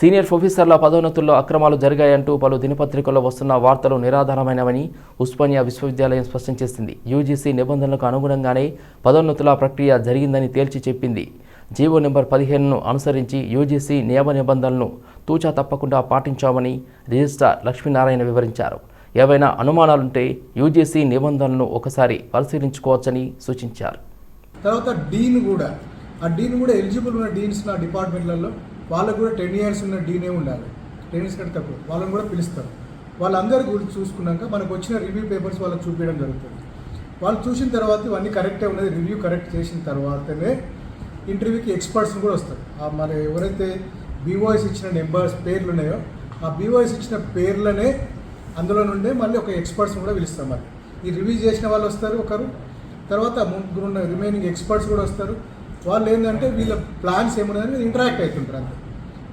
Senior ప్రొఫెసర్ల పదోన్నతుల్లో అక్రమాలు జరిగాయంటూ పలు దినపత్రికల్లో వస్తున్న వార్తలు నిరాధారమైనవని ఉస్మానియా విశ్వవిద్యాలయం స్పష్టం చేసింది. యూజీసీ నిబంధనలకు అనుగుణంగానే పదోన్నతుల ప్రక్రియ జరిగిందని తేల్చి చెప్పింది. జీవో నెంబర్ పదిహేనును అనుసరించి యూజీసీ నియమ నిబంధనలను తూచా తప్పకుండా పాటించామని రిజిస్ట్రార్ లక్ష్మీనారాయణ వివరించారు. ఏవైనా అనుమానాలుంటే యూజీసీ నిబంధనలను ఒకసారి పరిశీలించుకోవచ్చని సూచించారు. తర్వాత డీన్ కూడా. ఆ డీన్ కూడా ఎలిజిబుల్ ఉన్న డీన్స్ నా డిపార్ట్మెంట్లలో. వాళ్ళకు కూడా టెన్ ఇయర్స్ ఉన్న డీనే ఉండాలి. టెన్ ఇయర్స్ కంటే తక్కువ. వాళ్ళని కూడా పిలుస్తారు. వాళ్ళందరి గురించి చూసుకున్నాక మనకు వచ్చిన రివ్యూ పేపర్స్ వాళ్ళకి చూపించడం జరుగుతుంది. వాళ్ళు చూసిన తర్వాత ఇవన్నీ కరెక్టే ఉన్నది. రివ్యూ కరెక్ట్ చేసిన తర్వాతనే ఇంటర్వ్యూకి ఎక్స్పర్ట్స్ కూడా వస్తారు. ఆ మరి ఎవరైతే బీఓఎస్ ఇచ్చిన నెంబర్స్ పేర్లు ఉన్నాయో ఆ బీఓఎస్ ఇచ్చిన పేర్లనే అందులో నుండే మళ్ళీ ఒక ఎక్స్పర్ట్స్ కూడా పిలుస్తాం మరి. ఈ రివ్యూ చేసిన వాళ్ళు వస్తారు ఒకరు. తర్వాత ముగ్గురు ఉన్న రిమైనింగ్ ఎక్స్పర్ట్స్ కూడా వస్తారు. వాళ్ళు ఏంటంటే వీళ్ళ ప్లాన్స్ ఏమున్నాయని ఇంటరాక్ట్ అవుతుంటారు అంతే.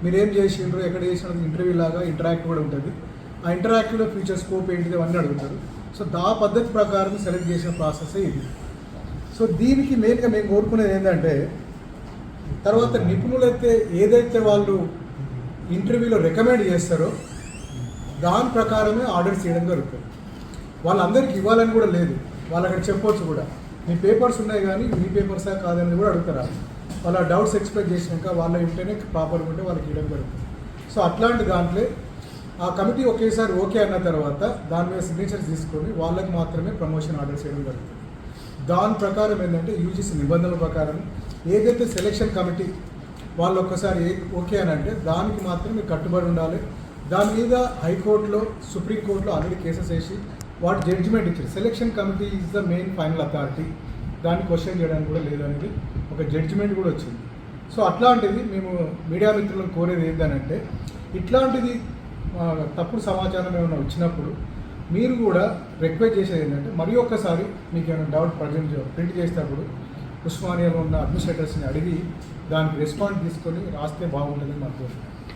మీరు ఏం చేసిండ్రు ఎక్కడ చేసినారు ఇంటర్వ్యూ లాగా ఇంటరాక్ట్ కూడా ఉంటుంది. ఆ ఇంటరాక్టివ్లో ఫ్యూచర్ స్కోప్ ఏంటిది అవన్నీ అడుగుతారు. సో దా పద్ధతి ప్రకారం సెలెక్ట్ చేసిన ప్రాసెస్ ఇది. సో దీనికి మెయిన్గా మేము కోరుకునేది ఏంటంటే తర్వాత నిపుణులైతే ఏదైతే వాళ్ళు ఇంటర్వ్యూలో రికమెండ్ చేస్తారో దాని ప్రకారమే ఆర్డర్ చేయడం జరుగుతుంది. వాళ్ళందరికీ ఇవ్వాలని కూడా లేదు. వాళ్ళు అక్కడ చెప్పవచ్చు కూడా. మీ పేపర్స్ ఉన్నాయి కానీ మీ పేపర్సా కాదని కూడా అడుగుతారు? వాళ్ళ డౌట్స్ ఎక్స్ప్లెయిన్ చేసినాక వాళ్ళ ఇంటనే ప్రాపర్గా ఉంటే వాళ్ళకి ఇవ్వడం జరుగుతుంది. సో అట్లాంటి దాంట్లో ఆ కమిటీ ఒకేసారి ఓకే అన్న తర్వాత దాని మీద సిగ్నేచర్స్ తీసుకొని వాళ్ళకి మాత్రమే ప్రమోషన్ ఆర్డర్ చేయడం జరుగుతుంది. దాని ప్రకారం ఏంటంటే యూజీసీ నిబంధనల ప్రకారం ఏదైతే సెలెక్షన్ కమిటీ వాళ్ళు ఒక్కసారి ఓకే అని అంటే దానికి మాత్రమే కట్టుబడి ఉండాలి. దాని మీద హైకోర్టులో సుప్రీంకోర్టులో ఆల్రెడీ కేసెస్ వేసి వాటి జడ్జిమెంట్ ఇచ్చారు. Selection committee is the main final authority దాన్ని క్వశ్చన్ చేయడానికి కూడా లేదనేది ఒక జడ్జిమెంట్ కూడా వచ్చింది. సో అట్లాంటిది మేము మీడియా మిత్రులను కోరేది ఏంటంటే ఇట్లాంటిది తప్పుడు సమాచారం ఏమైనా వచ్చినప్పుడు మీరు కూడా రిక్వెస్ట్ చేసేది ఏంటంటే మరి ఒక్కసారి మీకు ఏమైనా డౌట్ ప్రజెంట్ ప్రింట్ చేసేటప్పుడు ఉస్మానియాలో ఉన్న అడ్మినిస్ట్రేటర్స్ని అడిగి దానికి రెస్పాండ్ తీసుకొని రాస్తే బాగుంటుందని మాకు